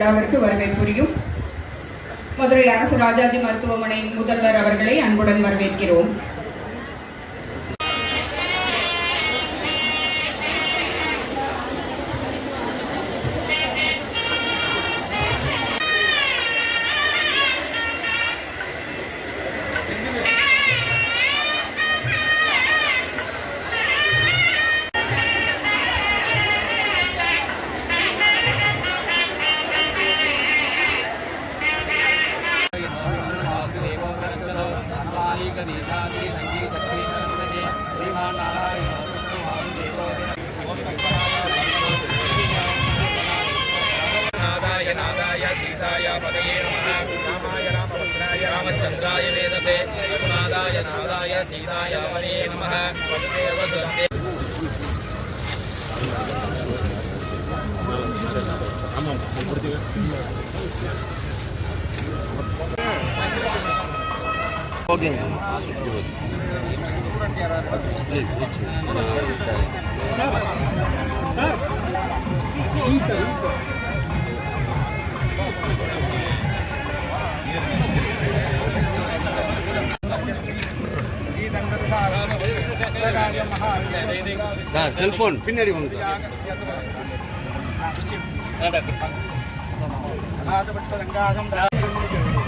விழாவிற்கு வருகை புரியும். மதுரை அரசு ராஜாஜி மருத்துவமனை முதல்வர் அவர்களை அன்புடன் வரவேற்கிறோம். नादाय नादाय सीताय पदये नमः रामाय रामभद्राय रामचन्द्राय वेदसे रघुनादाय नादाय सीताय पदये नमः वसुदेव सुते ஓகேங்க சார் ப்ளீஸ் சார் செல்ஃபோன் பின்னாடி வாங்க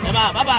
சார் பாபா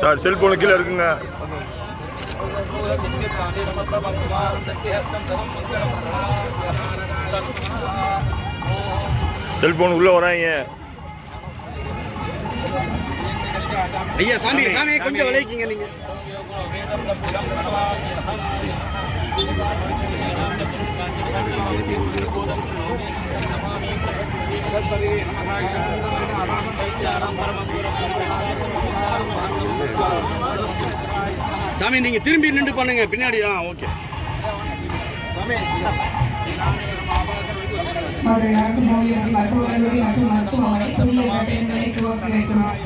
சார் செல்போனு கீழே இருக்குங்க. செல்போன் உள்ள வராங்க ஐயா. சாமி சாமி கொஞ்சம் விளைவிக்கிங்க நீங்க. சாமி நீங்க திரும்பி நின்று பண்ணுங்க. பின்னாடி ஆ ஓகே.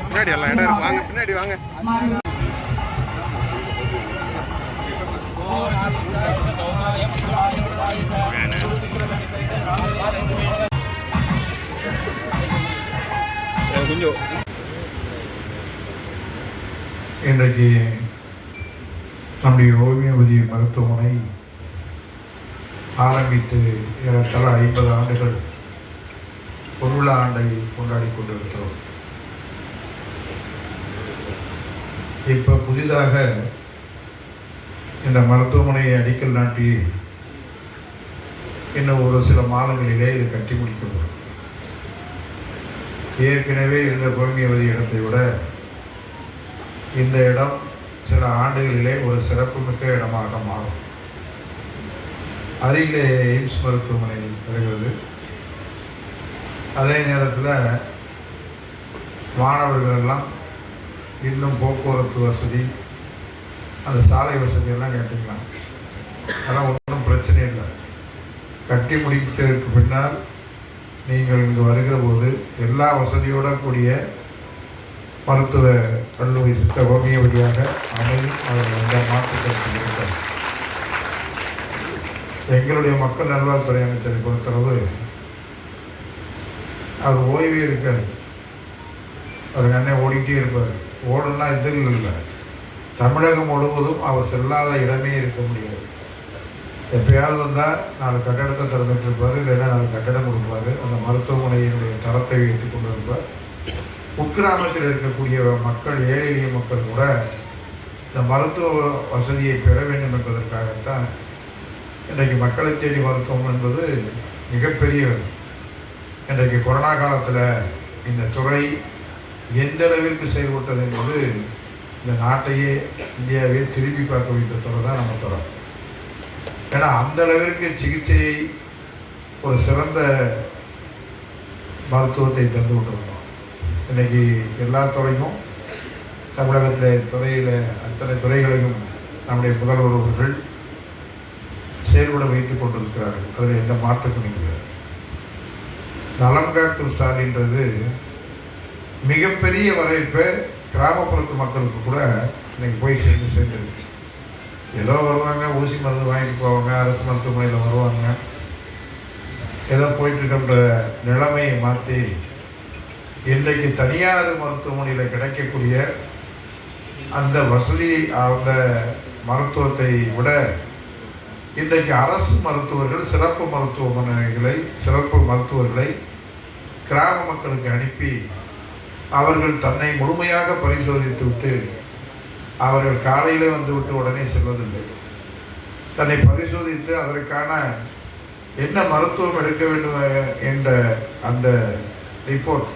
பின்னாடி எல்லாம் இடம் இருக்கு. வாங்க பின்னாடி வாங்க. கொஞ்சம். இன்றைக்கு நம்முடைய ஓவியபதி மருத்துவமனை ஆரம்பித்து ஏறத்தாழ ஐம்பது ஆண்டுகள் பொருள ஆண்டை கொண்டாடி கொண்டிருக்கிறோம். இப்போ புதிதாக இந்த மருத்துவமனையை அடிக்கல் நாட்டி இன்னும் ஒரு சில மாதங்களிலே இது கட்டி முடிக்கப்படும் ஏற்கனவே இருந்த கோமியவதி இடத்தை விட இந்த இடம் சில ஆண்டுகளிலே ஒரு சிறப்புமிக்க இடமாக மாறும். அருகிலே எய்ம்ஸ் மருத்துவமனை வருகிறது அதே நேரத்தில் மாணவர்கள் எல்லாம் இன்னும் போக்குவரத்து வசதி அந்த சாலை வசதியெல்லாம் கேட்டுக்கலாம். அதெல்லாம் ஒன்றும் பிரச்சனை இல்லை. கட்டி முடிக்கிறதுக்கு பின்னால் நீங்கள் இங்கு வருகிற போது எல்லா வசதியோட கூடிய மருத்துவ கல்லூரி சித்த ஹோமியோபதியாக அமையும் அவர்கள் எந்த மாற்று எங்களுடைய மக்கள் நல்வாழ்வுத்துறை அமைச்சரை பொறுத்தளவு அவர் ஓய்வே இருக்காது அவர் என்ன ஓடிக்கிட்டே இருப்பார். ஓடணும்னா எதிரில் இல்லை. தமிழகம் முழுவதும் அவர் செல்லாத இடமே இருக்க முடியாது. எப்பயாவது வந்தால் நாலு கட்டடத்தை திறந்துட்டு இருப்பார் இல்லைன்னா நாலு கட்டடம் கொடுப்பார். அந்த மருத்துவமனையினுடைய தரத்தை உயர்த்தி கொண்டு இருப்பார் உட்கிராமத்தில் இருக்கக்கூடிய மக்கள் ஏழை எளிய மக்கள் கூட இந்த மருத்துவ வசதியை பெற வேண்டும் என்பதற்காகத்தான் இன்றைக்கு மக்களை தேடி மருத்துவம் என்பது மிகப்பெரிய இன்றைக்கு கொரோனா காலத்தில் இந்த துறை எந்த அளவிற்கு செயல்பட்டது என்பது இந்த நாட்டையே இந்தியாவே திரும்பி பார்க்க வைத்த துறை தான் நம்ம துறை ஏன்னா அந்த அளவிற்கு சிகிச்சையை ஒரு சிறந்த மருத்துவத்தை தந்து கொண்டிருந்தோம் இன்னைக்கு எல்லா துறையும் தமிழகத்தில் துறையில் அத்தனை துறைகளையும் நம்முடைய முதல்வர் அவர்கள் செயல்பட வைத்துக் கொண்டிருக்கிறார்கள். அதில் எந்த மாற்றமும் இல்லை. நலம் காக்கும் ஸ்டாலின்றது மிகப்பெரிய வரவேற்பை கிராமப்புறத்து மக்களுக்கு கூட இன்னைக்கு போய் சேர்ந்து சேர்ந்துருக்கு. ஏதோ வருவாங்க ஊசி மருந்து வாங்கிட்டு போவாங்க அரசு மருத்துவமனையில் வருவாங்க. ஏதோ போயிட்டு நிலைமையை மாற்றி இன்றைக்கு தனியார் மருத்துவமனையில் கிடைக்கக்கூடிய அந்த வசதி அந்த மருத்துவத்தை விட இன்றைக்கு அரசு மருத்துவர்கள் சிறப்பு மருத்துவமனைகளை சிறப்பு மருத்துவர்களை கிராம மக்களுக்கு அனுப்பி அவர்கள் தன்னை முழுமையாக பரிசோதித்து விட்டு அவர்கள் காலையில் வந்து விட்டு உடனே செல்வதில்லை. தன்னை பரிசோதித்து அதற்கான என்ன மருத்துவம் எடுக்க வேண்டும் என்ற அந்த ரிப்போர்ட்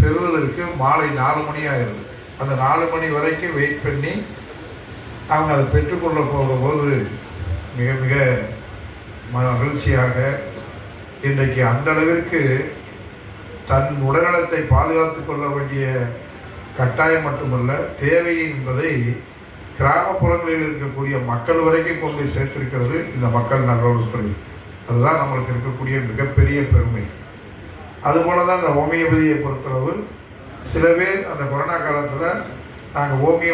பெறுவதற்கு மாலை நாலு மணி ஆயிடுது அந்த நாலு மணி வரைக்கும் வெயிட் பண்ணி அவங்க அதை பெற்றுக்கொள்ள போகிற போது மிக மிக மகிழ்ச்சியாக இன்றைக்கு அந்த அளவிற்கு தன் உடல்நலத்தை பாதுகாத்து கொள்ள வேண்டிய கட்டாயம் மட்டுமல்ல தேவை என்பதை கிராமப்புறங்களில் இருக்கக்கூடிய மக்கள் வரைக்கும் கொண்டு போய் சேர்த்திருக்கிறது இந்த மக்கள் நல்வாழ்வுத்துறை அதுதான் நம்மளுக்கு இருக்கக்கூடிய மிகப்பெரிய பெருமை. அதுபோல தான் இந்த ஹோமியோபதியை பொறுத்தளவு சில பேர் அந்த கொரோனா காலத்தில் நாங்கள் ஓமிய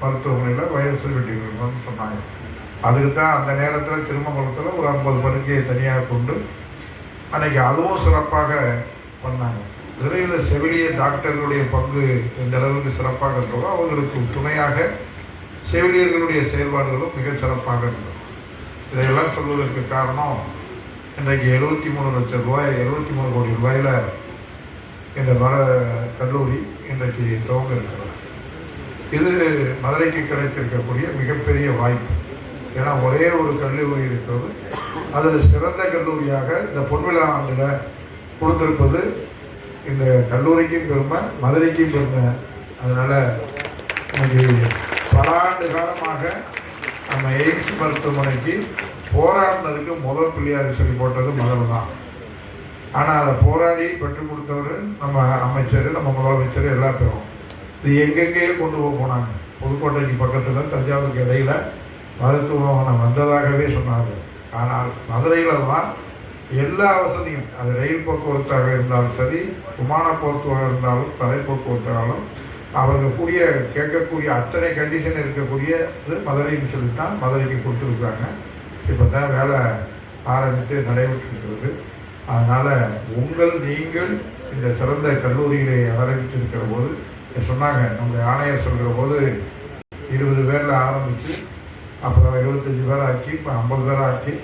மருத்துவமனையில் வைரஸ் வெட்டிக்கிறோம்னு சொன்னாங்க. அதுக்கு தான் அந்த நேரத்தில் திருமங்கலத்தில் ஒரு ஐம்பது படுக்கையை தனியாக கொண்டு அன்னைக்கு அதுவும் சிறப்பாக பண்ணாங்க. இதில் இந்த செவிலிய டாக்டர்களுடைய பங்கு எந்த அளவுக்கு சிறப்பாக இருந்ததோ அவர்களுக்கு துணையாக செவிலியர்களுடைய செயல்பாடுகளும் மிக சிறப்பாக இருந்தது இதையெல்லாம் சொல்வதற்கு காரணம் இன்றைக்கு எழுபத்தி மூணு லட்சம் ரூபாய் எழுபத்தி மூணு கோடி ரூபாயில் இந்த மர கல்லூரி இன்றைக்கு துவங்க இருக்கிறது. இது மதுரைக்கு கிடைத்திருக்கக்கூடிய மிகப்பெரிய வாய்ப்பு. ஏன்னா ஒரே ஒரு கல்லூரி இருக்கிறது. அதில் சிறந்த கல்லூரியாக இந்த பொன்விழா ஆண்டில் கொடுத்திருப்பது இந்த கல்லூரிக்கும் பெருமை மதுரைக்கும் பெருமை. அதனால் இன்னைக்கு பல ஆண்டு காலமாக நம்ம எய்ம்ஸ் மருத்துவமனைக்கு போராடினதுக்கு முதல் பிள்ளையார் சொல்லி போட்டது மதுரை தான் ஆனால் அதை போராடி பெற்று கொடுத்தவர் நம்ம அமைச்சர் நம்ம முதலமைச்சர் எல்லா பேரும். இது எங்கெங்கேயோ கொண்டு போக போனாங்க? புதுக்கோட்டைக்கு பக்கத்தில் தஞ்சாவூருக்கு இடையில் மருத்துவமனை வந்ததாகவே சொன்னாங்க ஆனால் மதுரையில் தான் எல்லா வசதியும் அது ரயில் போக்குவரத்தாக இருந்தாலும் சரி விமான போக்குவரத்தாக இருந்தாலும் தரை போக்குவரத்தாலும் அவர்கள் கூடிய கேட்கக்கூடிய அத்தனை கண்டிஷன் இருக்கக்கூடிய இது மதுரைன்னு சொல்லித்தான் மதுரைக்கு கொடுத்துருக்காங்க இப்போ தான் வேலை ஆரம்பித்து நடைபெற்றிருக்கிறது. அதனால் உங்கள் நீங்கள் இந்த சிறந்த கல்லூரிகளை ஆரம்பித்திருக்கிற போது சொன்னாங்க நம்முடைய ஆணையர் சொல்கிற போது இருபது பேரில் ஆரம்பித்து அப்புறம் இருபத்தஞ்சி பேர் ஆக்கி இப்போ ஐம்பது பேர் ஆக்கி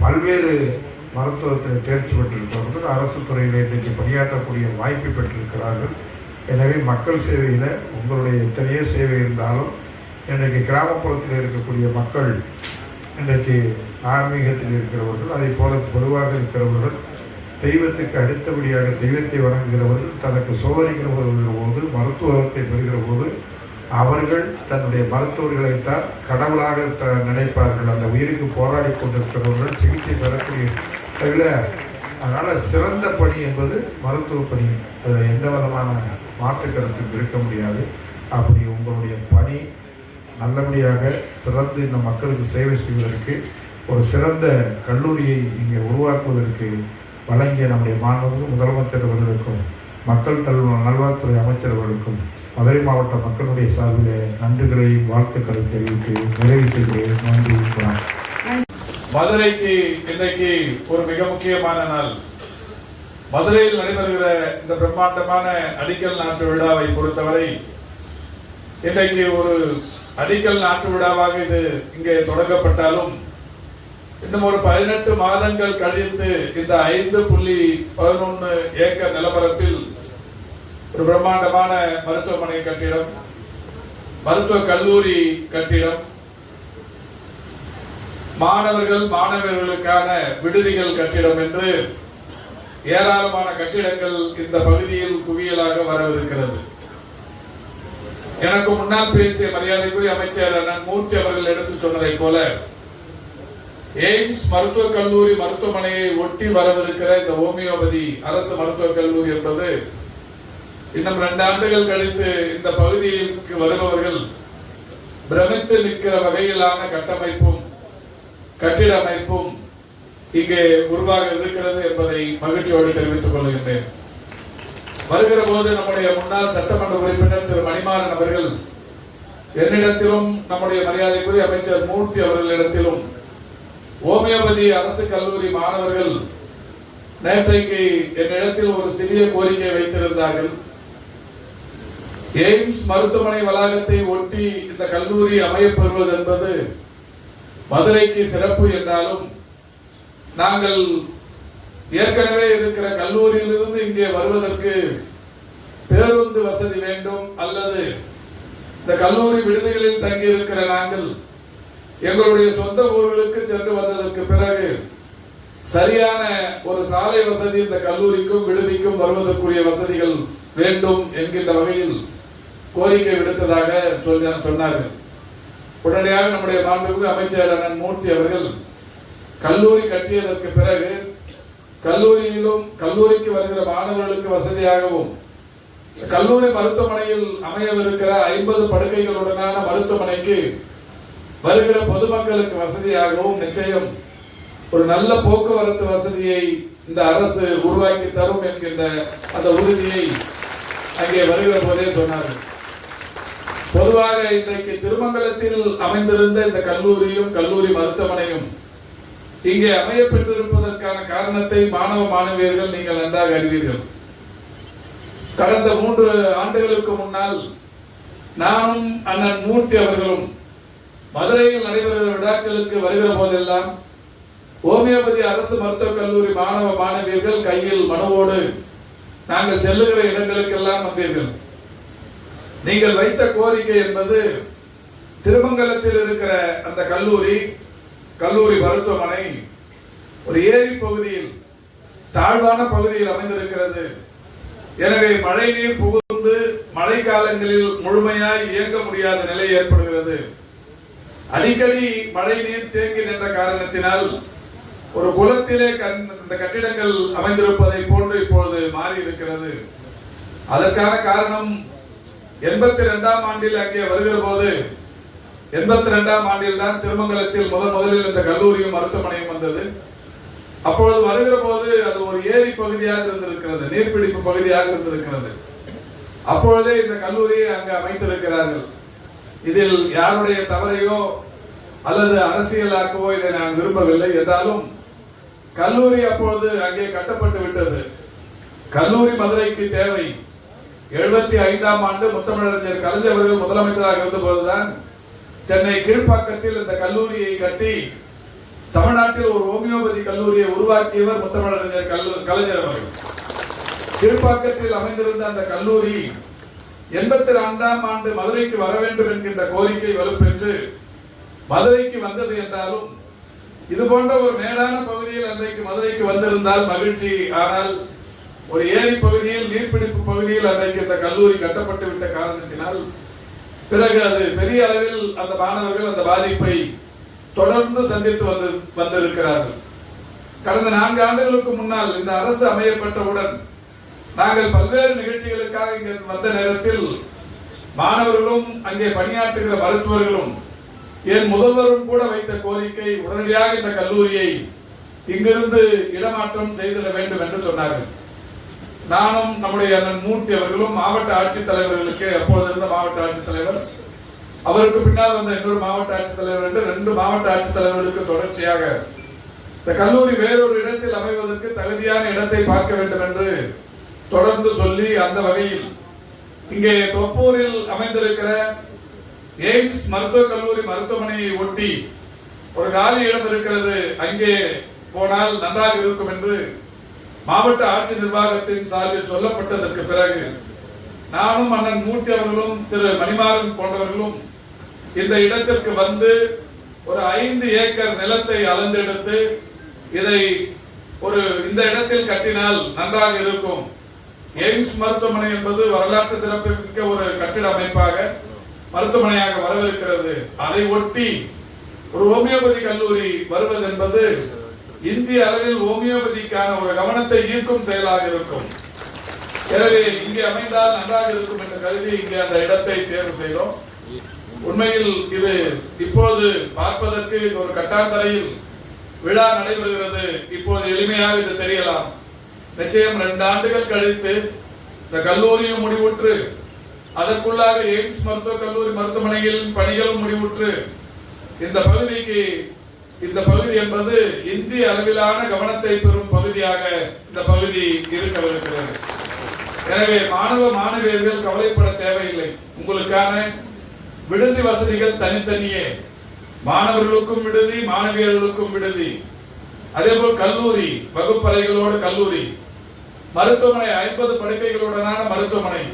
பல்வேறு மருத்துவத்தில் தேர்ச்சி பெற்றிருப்பவர்கள் அரசு துறையில் இன்றைக்கு பணியாற்றக்கூடிய வாய்ப்பு பெற்றிருக்கிறார்கள். எனவே மக்கள் சேவையில் உங்களுடைய எத்தனையோ சேவை இருந்தாலும் இன்றைக்கு கிராமப்புறத்தில் இருக்கக்கூடிய மக்கள் இன்றைக்கு ஆன்மீகத்தில் இருக்கிறவர்கள் அதை போல பொதுவாக இருக்கிறவர்கள் தெய்வத்துக்கு அடுத்தபடியாக தெய்வத்தை வணங்குகிறவர்கள் தனக்கு சோதனைக்கிறவர்கள் போது மருத்துவத்தை பெறுகிற போது அவர்கள் தன்னுடைய மருத்துவர்களைத்தான் கடவுளாக த நினைப்பார்கள். அந்த உயிருக்கு போராடி கொண்டிருக்கிறவர்கள் சிகிச்சை பெறக்கூடிய அதனால் சிறந்த பணி என்பது மருத்துவ பணி. அதில் எந்த விதமான மாற்று கருத்தும் இருக்க முடியாது. அப்படி உங்களுடைய பணி நல்லபடியாக சிறந்து இந்த மக்களுக்கு சேவை செய்வதற்கு ஒரு சிறந்த கல்லூரியை இங்கே உருவாக்குவதற்கு வழங்கிய நம்முடைய மாண்புமிகு முதலமைச்சர் அவர்களுக்கும் மக்கள் தல் நல்வாழ்வுத்துறை அமைச்சர் அவர்களுக்கும் மதுரை மாவட்ட மக்களுடைய சார்பில் நன்றிகளையும் வாழ்த்துக்களை தெரிவித்து நிறைவு செய்கிறேன். நன்றி மதுரைக்கு இன்னைக்கு ஒரு மிக முக்கியமான நாள். மதுரையில் நடைபெறுகிற இந்த பிரம்மாண்டமான அடிக்கல் நாட்டு விழாவை பொறுத்தவரை இன்றைக்கு ஒரு அடிக்கல் நாட்டு விழாவாக இது இங்கே தொடங்கப்பட்டாலும் இன்னும் ஒரு பதினெட்டு மாதங்கள் கழித்து இந்த ஐந்து புள்ளி பதினொன்று ஏக்கர் நிலப்பரப்பில் ஒரு பிரம்மாண்டமான மருத்துவமனை கட்டிடம் மருத்துவ கல்லூரி கட்டிடம். மாணவர்கள் மாணவர்களுக்கான விடுதிகள் கட்டிடம் என்று ஏராளமான கட்டிடங்கள் இந்த பகுதியில் குவியலாக வரவிருக்கிறது. எனக்கு முன்னால் பேசிய மரியாதைக்குரிய அமைச்சர் அண்ணன் மூர்த்தி அவர்கள் எடுத்து சொன்னதைப் போல எய்ம்ஸ் மருத்துவக் கல்லூரி மருத்துவமனையை ஒட்டி வரவிருக்கிற இந்த ஹோமியோபதி அரசு மருத்துவக் கல்லூரி என்பது இன்னும் ரெண்டு ஆண்டுகள் கழித்து இந்த பகுதிக்கு வருபவர்கள் பிரமித்து நிற்கிற வகையிலான கட்டமைப்பும் கட்டிட அமைப்பும் இங்கே உருவாக இருக்கிறது என்பதை மகிழ்ச்சியோடு தெரிவித்துக் கொள்கின்றேன். வருகிற போது நம்முடைய முன்னாள் சட்டமன்ற உறுப்பினர் திரு மணிமாறன் அவர்கள் என்னிடத்திலும் நம்முடைய மரியாதைக்குரிய அமைச்சர் மூர்த்தி அவர்களிடத்திலும் ஹோமியோபதி அரசு கல்லூரி மாணவர்கள் நேற்றைக்கு என்னிடத்தில் ஒரு சிறிய கோரிக்கை வைத்திருந்தார்கள். எய்ம்ஸ் மருத்துவமனை வளாகத்தை ஒட்டி இந்த கல்லூரி அமையப்பெறுவது என்பது மதுரைக்கு சிறப்பு என்றாலும் நாங்கள் ஏற்கனவே இருக்கிற கல்லூரியிலிருந்து இங்கே வருவதற்கு பேருந்து வசதி வேண்டும் அல்லது இந்த கல்லூரி விடுதிகளில் தங்கி இருக்கிற நாங்கள் எங்களுடைய சொந்த ஊர்களுக்கு சென்று வந்ததற்கு பிறகு சரியான ஒரு சாலை வசதி இந்த கல்லூரிக்கும் விடுதிக்கும் வருவதற்குரிய வசதிகள் வேண்டும் என்கின்ற வகையில் கோரிக்கை விடுத்ததாக சொல்லி சொன்னார்கள். உடனடியாக நம்முடைய மாண்புமிகு அமைச்சர் அண்ணன் மூர்த்தி அவர்கள் கல்லூரி கட்டியதற்கு பிறகு கல்லூரியிலும் கல்லூரிக்கு வருகிற மாணவர்களுக்கு வசதியாகவும் கல்லூரி மருத்துவமனையில் அமையவிருக்கிற ஐம்பது படுக்கைகளுடனான மருத்துவமனைக்கு வருகிற பொதுமக்களுக்கு வசதியாகவும் நிச்சயம் ஒரு நல்ல போக்குவரத்து வசதியை இந்த அரசு உருவாக்கி தரும் என்கின்ற அந்த உறுதியை அங்கே வருகிற போதே சொன்னார்கள். பொதுவாக இன்றைக்கு திருமங்கலத்தில் அமைந்திருந்த இந்த கல்லூரியும் கல்லூரி மருத்துவமனையும் இங்கே அமைய பெற்றிருப்பதற்கான காரணத்தை மாணவ மாணவியர்கள் நீங்கள் நன்றாக அறிவீர்கள். கடந்த மூன்று ஆண்டுகளுக்கு முன்னால் நானும் அண்ணன் மூர்த்தி அவர்களும் மதுரையில் நடைபெறுகிற விழாக்களுக்கு வருகிற போதெல்லாம் ஹோமியோபதி அரசு மருத்துவக் கல்லூரி மாணவ மாணவியர்கள் கையில் மனுவோடு நாங்கள் செல்லுகிற இடங்களுக்கெல்லாம் வந்தீர்கள். நீங்கள் வைத்த கோரிக்கை என்பது திருமங்கலத்தில் இருக்கிற அந்த கல்லூரி கல்லூரி மருத்துவமனை ஒரு ஏரி பகுதியில் தாழ்வான பகுதியில் அமைந்திருக்கிறது. எனவே மழை நீர் புகுந்து மழை காலங்களில் முழுமையாய் இயங்க முடியாத நிலை ஏற்படுகிறது. அடிக்கடி மழை நீர் தேங்கி நின்ற காரணத்தினால் ஒரு குளத்திலே கண் இந்த கட்டிடங்கள் அமைந்திருப்பதை போன்று இப்பொழுது மாறி இருக்கிறது அதற்கான காரணம் எண்பத்தி ரெண்டாம் ஆண்டில் அங்கே வருகிற போது எண்பத்தி ரெண்டாம் ஆண்டில் தான் திருமங்கலத்தில் முதன் முதலில் இந்த கல்லூரியும் மருத்துவமனையும் வந்தது. அப்பொழுது வருகிற போது அது ஒரு ஏரி பகுதியாக இருந்திருக்கிறது நீர்பிடிப்பு பகுதியாக இருந்திருக்கிறது. அப்பொழுதே இந்த கல்லூரியை அங்கு அமைத்திருக்கிறார்கள். இதில் யாருடைய தவறையோ அல்லது அரசியலாக்கவோ இதை நான் விரும்பவில்லை என்றாலும் கல்லூரி அப்பொழுது அங்கே கட்டப்பட்டு விட்டது. கல்லூரி மதுரைக்கு தேவை. எழுபத்தி ஐந்தாம் ஆண்டு முத்தமிழறிஞர் கலைஞர் அவர்கள் முதலமைச்சராக இருந்த போதுதான் சென்னை கீழ்ப்பாக்கத்தில் இந்த கல்லூரியை கட்டி தமிழ்நாட்டில் ஒரு ஹோமியோபதி கல்லூரியை உருவாக்கியவர் முத்தமிழறிஞர் கலைஞர் அவர்கள். கீழ்ப்பாக்கத்தில் அமைந்திருந்த அந்த கல்லூரி எண்பத்தி ரெண்டாம் ஆண்டு மதுரைக்கு வர வேண்டும் என்கின்ற கோரிக்கை வலுப்பெற்று மதுரைக்கு வந்தது என்றாலும் இது போன்ற ஒரு மேடான பகுதியில் அன்றைக்கு மதுரைக்கு வந்திருந்தால் மகிழ்ச்சி. ஆனால் ஒரு ஏரி பகுதியில் நீர்பிடிப்பு பகுதியில் அன்றைக்கு இந்த கல்லூரி கட்டப்பட்டு விட்ட காரணத்தினால் பிறகு அது பெரிய அளவில் அந்த மாணவர்கள் அந்த பாதிப்பை தொடர்ந்து சந்தித்து வந்து வந்திருக்கிறார்கள். கடந்த நான்கு ஆண்டுகளுக்கு முன்னால் இந்த அரசு அமையப்பட்டவுடன் நாங்கள் பல்வேறு நிகழ்ச்சிகளுக்காக இங்கே வந்த நேரத்தில் மாணவர்களும் அங்கே பணியாற்றுகிற மருத்துவர்களும் என் முதல்வரும் கூட வைத்த கோரிக்கை உடனடியாக இந்த கல்லூரியை இங்கிருந்து இடமாற்றம் செய்திட வேண்டும் என்று சொன்னார்கள். நானும் நம்முடைய அண்ணன் மூர்த்தி அவர்களும் மாவட்ட ஆட்சித்தலைவர்களுக்கு அப்பொழுது இருந்த மாவட்ட ஆட்சித்தலைவர். அவருக்கு பின்னால் வந்த இன்னொரு மாவட்ட ஆட்சித்தலைவர் என்று ரெண்டு மாவட்ட ஆட்சித்தலைவர்களுக்கு தொடர்ச்சியாக. இந்த கல்லூரி வேறொரு இடத்தில் அமைவதற்கு தகுதியான இடத்தை பார்க்க வேண்டும் என்று தொடர்ந்து சொல்லி அந்த வகையில் இங்கே தொப்பூரில் அமைந்திருக்கிற எய்ம்ஸ் மருத்துவக் கல்லூரி மருத்துவமனையை ஒட்டி ஒரு காலி இடம் இருக்கிறது. அங்கே போனால் நன்றாக இருக்கும் என்று மாவட்ட ஆட்சி நிர்வாகத்தின் சார்பில் சொல்லப்பட்டதற்கு பிறகு நானும் அண்ணன் மூர்த்தி அவர்களும் திரு மணிமாறன் போன்றவர்களும் இந்த இடத்திற்கு வந்து ஒரு ஐந்து ஏக்கர் நிலத்தை அளந்தெடுத்து இதை ஒரு இந்த இடத்தில் கட்டினால் நன்றாக இருக்கும். எய்ம்ஸ் மருத்துவமனை என்பது வரலாற்று சிறப்புமிக்க ஒரு கட்டிட அமைப்பாக மருத்துவமனையாக வரவிருக்கிறது. அதை ஒட்டி ஒரு ஹோமியோபதி கல்லூரி வருவது என்பது இந்திய அளவில் ஹோமியோபதிக்கான ஒரு கவனத்தை ஈர்க்கும் செயலாக இருக்கும். எனவே இங்கே அமைந்தால் நன்றாக இருக்கும் என்று கருதி இங்கே அந்த இடத்தை தேர்வு செய்தோம். உண்மையில் இது இப்போது பார்ப்பதற்கு ஒரு கட்டாந்தரையில் விழா நடைபெறுகிறது. இப்போது எளிமையாக இது தெரியலாம். நிச்சயம் ரெண்டு ஆண்டுகள் கழித்து இந்த கல்லூரியும் முடிவுற்று அதற்குள்ளாக எய்ம்ஸ் மருத்துவக் கல்லூரி மருத்துவமனையில் பணிகளும் முடிவுற்று இந்த பகுதிக்கு இந்த பகுதி என்பது இந்திய அளவிலான கவனத்தை பெறும் பகுதியாக இந்த பகுதி இருக்கவிருக்கிறது. எனவே மாணவ மாணவியர்கள் கவலைப்பட தேவையில்லை. உங்களுக்கான விடுதி வசதிகள் தனித்தனியே. மாணவர்களுக்கும் விடுதி மாணவியர்களுக்கும் விடுதி. அதே போல் கல்லூரி வகுப்பறைகளோடு கல்லூரி. மருத்துவமனை ஐம்பது படுக்கைகளுடனான மருத்துவமனை.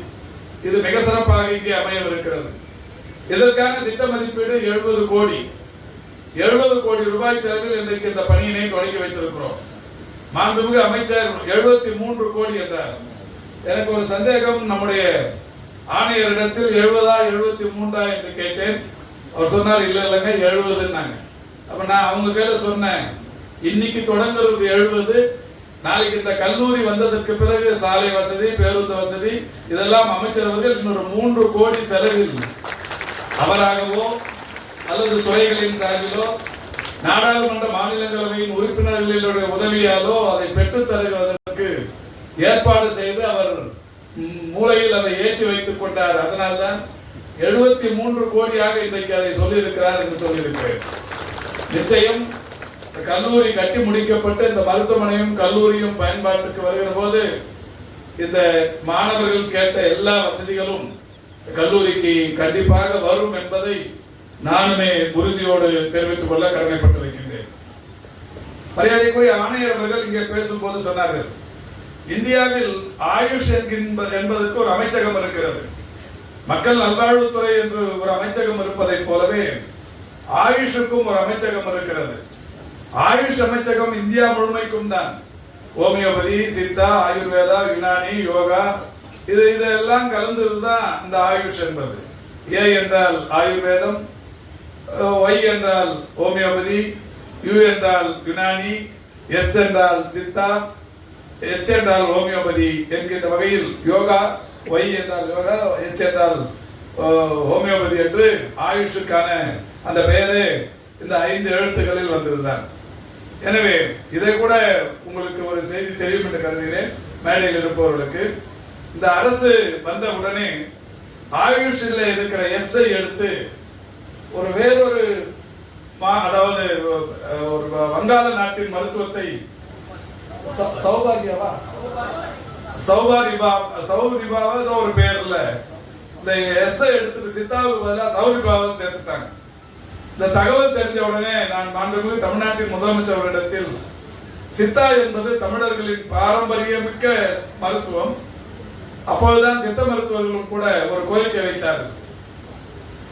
இது மிக சிறப்பாக இங்கே அமையவிருக்கிறது. இதற்கான திட்ட மதிப்பீடு எழுபது கோடி. எழுபது கோடி ரூபாய் செலவில் இன்றைக்கு இந்த பணியினை தொடங்கி வைத்திருக்கிறோம். மாண்புமிகு அமைச்சர் எழுபத்தி மூன்று கோடி என்றார். எனக்கு ஒரு சந்தேகம் நம்முடைய ஆணையரிடத்தில் எழுபதா எழுபத்தி மூன்றா என்று கேட்டேன். அவர் சொன்னார் இல்ல இல்லைங்க எழுபதுன்னாங்க. அப்ப நான் அவங்க கையில சொன்னேன் இன்னைக்கு தொடங்குறது எழுபது நாளைக்கு இந்த கல்லூரி வந்ததற்கு பிறகு சாலை வசதி பேருந்து வசதி இதெல்லாம் அமைச்சர் அவர்கள் இன்னொரு மூன்று கோடி செலவில் அவராகவோ அல்லது துறைகளின் சார்பிலோ நாடாளுமன்ற மாநிலங்களவையின் உறுப்பினர்களுடைய உதவியாலோ அதை பெற்றுத் தருவதற்கு ஏற்பாடு செய்து அவர் மூளையில் மூலையில் அதை ஏற்றி வைத்துக் கொண்டார். அதனால்தான் எழுபத்தி மூன்று கோடியாக இன்றைக்கு அதை சொல்லியிருக்கிறார் என்று சொல்லியிருக்கிறேன். நிச்சயம் கல்லூரி கட்டி முடிக்கப்பட்டு இந்த மருத்துவமனையும் கல்லூரியும் பயன்பாட்டுக்கு வருகிற போது இந்த மாணவர்கள் கேட்ட எல்லா வசதிகளும் கல்லூரிக்கு கண்டிப்பாக வரும் என்பதை நானுமே உறுதியோடு தெரிவித்துக் கொள்ள கடமைப்பட்டிருக்கின்றேன். மரியாதைக்குரிய ஆணையர் அவர்கள் இங்கே பேசும்போது சொன்னார்கள் இந்தியாவில் ஆயுஷ் என்கின்ற என்பதற்கு ஒரு அமைச்சகம் இருக்கிறது. மக்கள் நல்வாழ்வுத்துறை என்று ஒரு அமைச்சகம் இருப்பதைப் போலவே ஆயுஷுக்கும் ஒரு அமைச்சகம் இருக்கிறது. ஆயுஷ் அமைச்சகம் இந்தியா முழுமைக்கும் தான். ஹோமியோபதி சித்தா ஆயுர்வேதா யுனானி யோகா இது இதெல்லாம் கலந்ததுதான் இந்த ஆயுஷ் என்பது. ஏ என்றால் ஆயுர்வேதம் ஒய் என்றால் ஹோமியோபதி யூ என்றால் யுனானி எஸ் என்றால் சித்தா எச் என்றால் ஹோமியோபதி என்கின்ற வகையில் யோகா ஒய் என்றால் யோகா எச் என்றால் ஹோமியோபதி என்று ஆயுஷுக்கான அந்த பெயரே இந்த ஐந்து எழுத்துக்களில் வந்திருந்தான். எனவே இதை கூட உங்களுக்கு ஒரு செய்தி தெரியும் என்று கருதுகிறேன். மேடையில் இருப்பவர்களுக்கு இந்த அரசு வந்த உடனே ஆயுஷில் இருக்கிற எஸ்ஐ எடுத்து ஒரு வேறொரு மா- அதாவது ஒரு வங்காள நாட்டின் மருத்துவத்தை சௌபாகியாவா? சௌபாரிபா சௌரிபாவா ஏதோ ஒரு பேர்ல. இந்த எஸ் எடுத்துட்டு சித்தாவுக்கு பதிலாக சௌரிபாவை சேர்த்துட்டாங்க. இந்த தகவல் தெரிஞ்ச உடனே நான் மாண்புமிகு தமிழ்நாட்டின் முதலமைச்சரிடத்தில் சித்தா என்பது தமிழர்களின் பாரம்பரியமிக்க மருத்துவம். அப்போதுதான் சித்த மருத்துவர்களும் கூட ஒரு கோரிக்கை வைத்தார்கள்.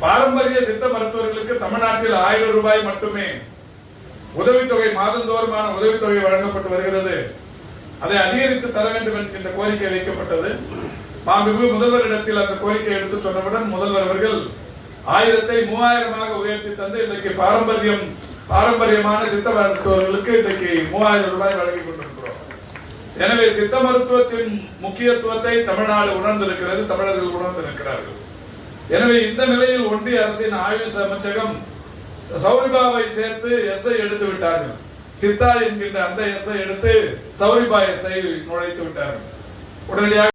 பாரம்பரிய சித்த மருத்துவர்களுக்கு தமிழ்நாட்டில் ஆயிரம் ரூபாய் மட்டுமே உதவித்தொகை மாதந்தோறுமான உதவித்தொகை வழங்கப்பட்டு வருகிறது. அதை அதிகரித்து தர வேண்டும் என்கின்ற கோரிக்கை வைக்கப்பட்டது. மாண்புமிகு முதல்வரிடத்தில் அந்த கோரிக்கை எடுத்து சொன்னவுடன் முதல்வர் அவர்கள் ஆயிரத்தை மூவாயிரமாக உயர்த்தி தந்து இன்றைக்கு பாரம்பரியம் பாரம்பரியமான சித்த மருத்துவர்களுக்கு இன்றைக்கு மூவாயிரம் ரூபாய் வழங்கி கொண்டிருக்கிறோம். எனவே சித்த மருத்துவத்தின் முக்கியத்துவத்தை தமிழ்நாடு உணர்ந்திருக்கிறது தமிழர்கள் உணர்ந்திருக்கிறார்கள். எனவே இந்த நிலையில் ஒன்றிய அரசின் ஆயுஷ் அமைச்சகம் சௌரிபாவை சேர்த்து எஸ்ஐ எடுத்து விட்டார்கள். சித்தா என்கின்ற அந்த எஸ்ஐ எடுத்து சௌரிபா எஸ்ஐ நுழைத்து விட்டார்கள். உடனடியாக